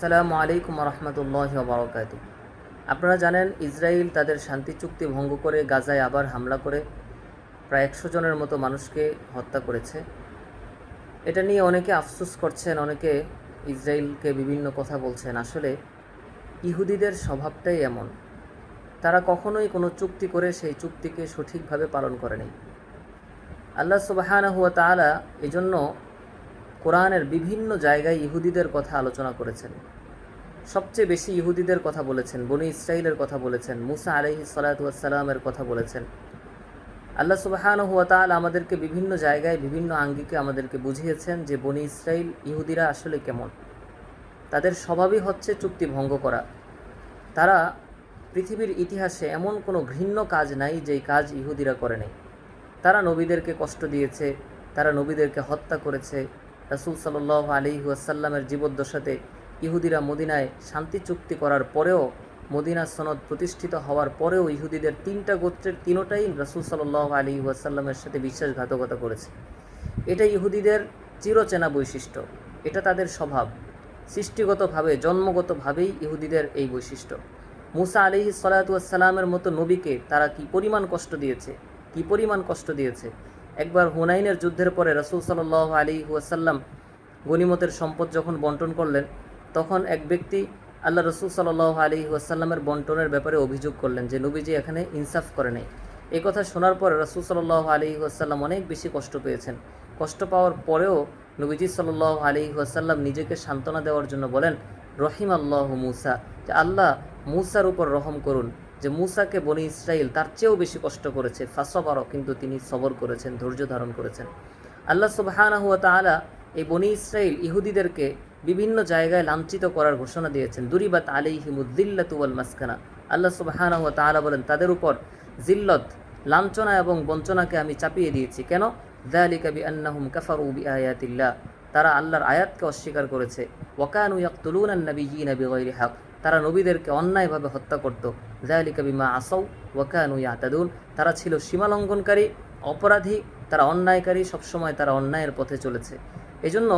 আসসালামু আলাইকুম রহমতুল্লাহ বারকাত আপনারা জানেন ইসরায়েল তাদের শান্তি চুক্তি ভঙ্গ করে গাজায় আবার হামলা করে প্রায় একশো জনের মতো মানুষকে হত্যা করেছে। এটা নিয়ে অনেকে আফসোস করছেন, অনেকে ইসরায়েলকে বিভিন্ন কথা বলছেন। আসলে ইহুদিদের স্বভাবটাই এমন। তারা কখনোই কোনো চুক্তি করে সেই চুক্তিকে সঠিকভাবে পালন করেনি আল্লাহ সুবাহানা হুয়া তাআলা এজন্য কোরআনের বিভিন্ন জায়গায় ইহুদিদের কথা আলোচনা করেছেন। সবচেয়ে বেশি ইহুদিদের কথা বলেছেন, বনি ইসরায়েলের কথা বলেছেন, মুসা আলহি সালাতামের কথা বলেছেন। আল্লাহ সুবাহান হুয়া তাল আমাদেরকে বিভিন্ন জায়গায়, বিভিন্ন আঙ্গিকে আমাদেরকে বুঝিয়েছেন যে বনি ইসরায়েল ইহুদিরা আসলে কেমন। তাদের স্বভাবই হচ্ছে চুক্তি ভঙ্গ করা। তারা পৃথিবীর ইতিহাসে এমন কোনো ঘৃণ্য কাজ নাই যেই কাজ ইহুদিরা করে নেই। তারা নবীদেরকে কষ্ট দিয়েছে, তারা নবীদেরকে হত্যা করেছে রাসুল সাল্লাহ আলী ওয়াসাল্লামের জীবদ্দশাতে ইহুদিরা মদিনায় শান্তি চুক্তি করার পরেও মদিনা সনদ প্রতিষ্ঠিত হওয়ার পরেও ইহুদিদের তিনটা গোত্রের তিনোটাই রাসুল সাল্লাহ আলী ওয়াসাল্লামের সাথে বিশ্বাসঘাতকতা করেছে। এটা ইহুদিদের চিরচেনা বৈশিষ্ট্য, এটা তাদের স্বভাব। সৃষ্টিগতভাবে, জন্মগতভাবেই ইহুদিদের এই বৈশিষ্ট্য। মুসা আলি সালাতামের মতো নবীকে তারা কি পরিমাণ কষ্ট দিয়েছে? কি পরিমাণ কষ্ট দিয়েছে? একবার হুনাইনের যুদ্ধের পরে রসুল সাল আলী ওয়াসাল্লাম গনিমতের সম্পদ যখন বন্টন করলেন, তখন এক ব্যক্তি আল্লাহ রসুল সাল আলী ওয়াসাল্লামের বন্টনের ব্যাপারে অভিযোগ করলেন যে, নবীজি এখানে ইনসাফ করে নেই। এই কথা শোনার পরে রসুল সাল আলী ওয়াসাল্লাম অনেক বেশি কষ্ট পেয়েছেন। কষ্ট পাওয়ার পরেও নবীজি সাল আলী ওয়াসাল্লাম নিজেকে সান্ত্বনা দেওয়ার জন্য বলেন রহিম আল্লাহ মুসা। যে, আল্লাহ মুসার উপর রহম করুন। যে মুসাকে বনি ইসরায়েল তার চেয়েও বেশি কষ্ট করেছে ফাঁসবারও কিন্তু তিনি সবর করেছেন, ধৈর্য ধারণ করেছেন। আল্লাহ সুবাহানা হুয়া তালা এই বনি ইসরায়েল ইহুদিদেরকে বিভিন্ন জায়গায় লাঞ্ছিত করার ঘোষণা দিয়েছেন। দুরিবাত আলী হিমুদ্দিল্লাতুয়াল মাসকানা। আল্লাহ সুবাহানা হুয়া তালা বলেন, তাদের উপর জিল্লত লাঞ্ছনা এবং বঞ্চনাকে আমি চাপিয়ে দিয়েছি। কেন? দালিকা বি আন্নাহুম কাফারু বি আয়াতিল্লাহ তারা আল্লাহর আয়াতকে অস্বীকার করেছে। ওয়াকানু ইয়াকতুলুন আন-নাবিয়্যিনা বিগয়রি হক। তারা নবীদেরকে অন্যায়ভাবে হত্যা করত। জালিকা বিমা আসৌ ওয়াকানু ইয়াতাদুন। তারা ছিল সীমালঙ্ঘনকারী, অপরাধী, তারা অন্যায়কারী, সবসময় তারা অন্যায়ের পথে চলেছে। এজন্য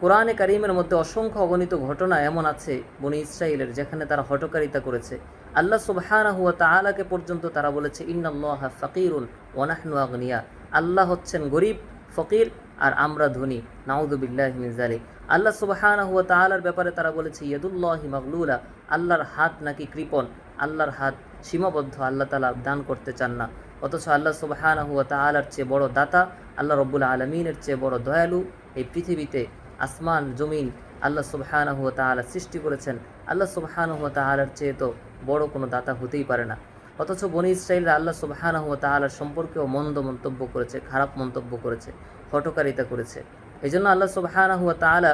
কোরআনে কারিমের মধ্যে অসংখ্য অগণিত ঘটনা এমন আছে বনি ইসরায়েলের যেখানে তারা হটকারিতা করেছে। আল্লাহ সুবহানা হুয়া তাআলাকে পর্যন্ত তারা বলেছে, ইন্নাল্লাহ ফাকিরুন ওয়ানাহনু আগনিয়া। আল্লাহ হচ্ছেন গরিব, ফকির, আর আমরা ধনী। নাউদুবিল্লাহ মিজালি আল্লাহ সুবাহানা হুয়া তাআলার ব্যাপারে তারা বলেছে, ইয়াদুল্লাহি মাগলুলা, আল্লাহর হাত নাকি কৃপণ, আল্লাহর হাত সীমাবদ্ধ, আল্লাহ তালা দান করতে চান না। অথচ আল্লাহ সুবাহানা হুয়া তাআলার চেয়ে বড় দাতা, আল্লাহ রব্বুল আলমিনের চেয়ে বড় দয়ালু এই পৃথিবীতে আসমান, জমিন আল্লাহ সুবাহানা হুয়া তাআলা সৃষ্টি করেছেন। আল্লাহ সুবাহানা হুয়া তাআলার চেয়ে তো বড় কোনো দাতা হতেই পারে না। অথচ বনি ইসরায়েলরা আল্লাহ সুবাহানা হুয়া তাআলার সম্পর্কেও মন্দ মন্তব্য করেছে, খারাপ মন্তব্য করেছে হটকারিতা করেছে। এই জন্য আল্লাহ সুবাহানা হুয়া তাআলা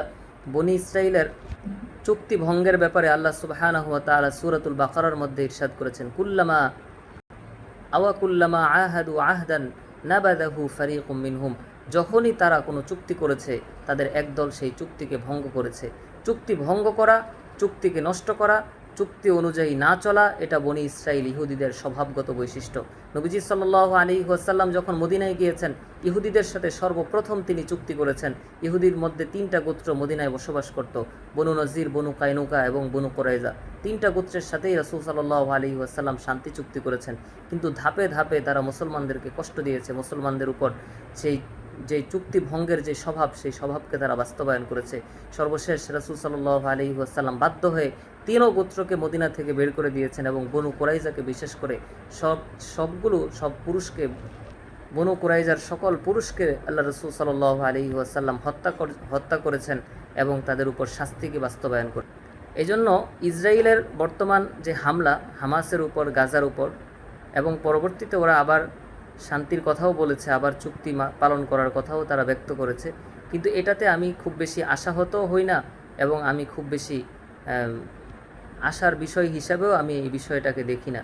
বনি ইসরায়েলের চুক্তি ভঙ্গের ব্যাপারে আল্লাহ সুবাহানা হুয়া তাআলা সুরাতুল বাকারার মধ্যে ইরশাদ করেছেন, কুল্লামা আওয়া কুল্লামা আহাদু আহদান নাবাদাহু ফারিকুম মিনহুম, যখনই তারা কোনো চুক্তি করেছে, তাদের একদল সেই চুক্তিকে ভঙ্গ করেছে। চুক্তি ভঙ্গ করা, চুক্তিকে নষ্ট করা চুক্তি অনুযায়ী না চলা, এটা বনি ইসরায়েল ইহুদিদের স্বভাবগত বৈশিষ্ট্য। নবীজি সাল্লাহ আলী ওয়াসাল্লাম যখন মদিনায় গিয়েছেন, ইহুদিদের সাথে সর্বপ্রথম তিনি চুক্তি করেছেন, ইহুদির মধ্যে তিনটা গোত্র মদিনায় বসবাস করত, বনু নজির, বনু কাইনুকা এবং বনু কোরাইজা। তিনটা গোত্রের সাথেই রাসুল সাল্লাহ আলী ওয়াসাল্লাম শান্তি চুক্তি করেছেন। কিন্তু ধাপে ধাপে তারা মুসলমানদেরকে কষ্ট দিয়েছে, মুসলমানদের উপর সেই যে চুক্তি ভঙ্গের যে স্বভাব, সেই স্বভাবকে তারা বাস্তবায়ন করেছে। সর্বশেষ রাসুল সাল্লাহ আলী ওয়াসাল্লাম বাধ্য হয়ে তিনও গোত্রকে মদিনা থেকে বের করে দিয়েছেন এবং বনু কোরাইজাকে বিশেষ করে সব, সবগুলো, সব পুরুষকে, বনু কোরাইজার সকল পুরুষকে আল্লাহ রসুল সাল্লাহ আলী ওয়াসাল্লাম হত্যা হত্যা করেছেন এবং তাদের উপর শাস্তিকে বাস্তবায়ন করে এই জন্য ইসরায়েলের বর্তমান যে হামলা, হামাসের উপর, গাজার উপর, এবং পরবর্তীতে ওরা আবার শান্তির কথাও বলেছে, আবার চুক্তি পালন করার কথাও তারা ব্যক্ত করেছে। কিন্তু এটাতে আমি খুব বেশি আশাহত হই না এবং আমি খুব বেশি আশার বিষয় হিসাবেও আমি এই বিষয়টাকে দেখি না।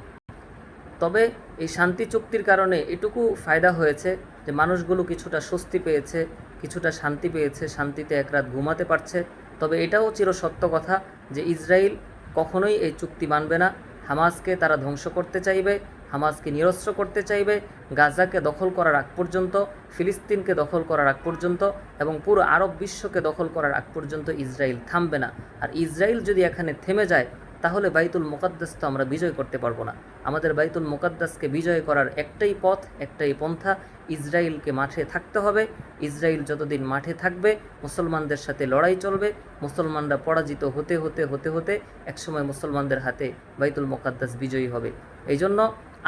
তবে এই শান্তি চুক্তির কারণে এটুকু ফায়দা হয়েছে যে মানুষগুলো কিছুটা স্বস্তি পেয়েছে, কিছুটা শান্তি পেয়েছে, শান্তিতে এক রাত ঘুমাতে পারছে। তবে এটাও চিরসত্য কথা যে ইসরায়েল কখনোই এই চুক্তি মানবে না। হামাসকে তারা ধ্বংস করতে চাইবে। হামাসকে নিরস্ত্র করতে চাইবে, গাজাকে দখল করার আগ পর্যন্ত, ফিলিস্তিনকে দখল করার আগ পর্যন্ত এবং পুরো আরব বিশ্বকে দখল করার আগ পর্যন্ত ইসরায়েল থামবে না। আর ইসরায়েল যদি এখানে থেমে যায়, তাহলে বাইতুল মোকাদ্দাস তো আমরা বিজয় করতে পারব না। আমাদের বাইতুল মোকাদ্দাসকে বিজয় করার একটাই পথ, একটাই পন্থা, ইসরায়েলকে মাঠে থাকতে হবে। ইসরায়েল যতদিন মাঠে থাকবে, মুসলমানদের সাথে লড়াই চলবে। মুসলমানরা পরাজিত হতে হতে হতে হতে একসময় মুসলমানদের হাতে বাইতুল মোকাদ্দাস বিজয়ী হবে। এই জন্য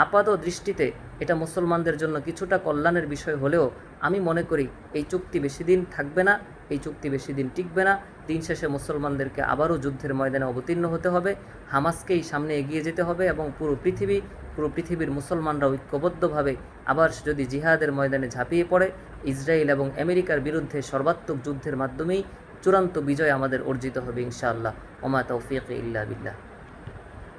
আপাত দৃষ্টিতে এটা মুসলমানদের জন্য কিছুটা কল্যাণের বিষয় হলেও আমি মনে করি এই চুক্তি বেশি দিন থাকবে না, এই চুক্তি বেশি দিন টিকবে না। দিন শেষে মুসলমানদেরকে আবারও যুদ্ধের ময়দানে অবতীর্ণ হতে হবে, হামাসকেই সামনে এগিয়ে যেতে হবে এবং পুরো পৃথিবী, পুরো পৃথিবীর মুসলমানরা ঐক্যবদ্ধভাবে আবার যদি জিহাদের ময়দানে ঝাঁপিয়ে পড়ে, ইসরায়েল এবং আমেরিকার বিরুদ্ধে সর্বাত্মক যুদ্ধের মাধ্যমেই চূড়ান্ত বিজয় আমাদের অর্জিত হবে ইনশাআল্লাহ। ওমা তৌফিক ইল্লা বিল্লাহ।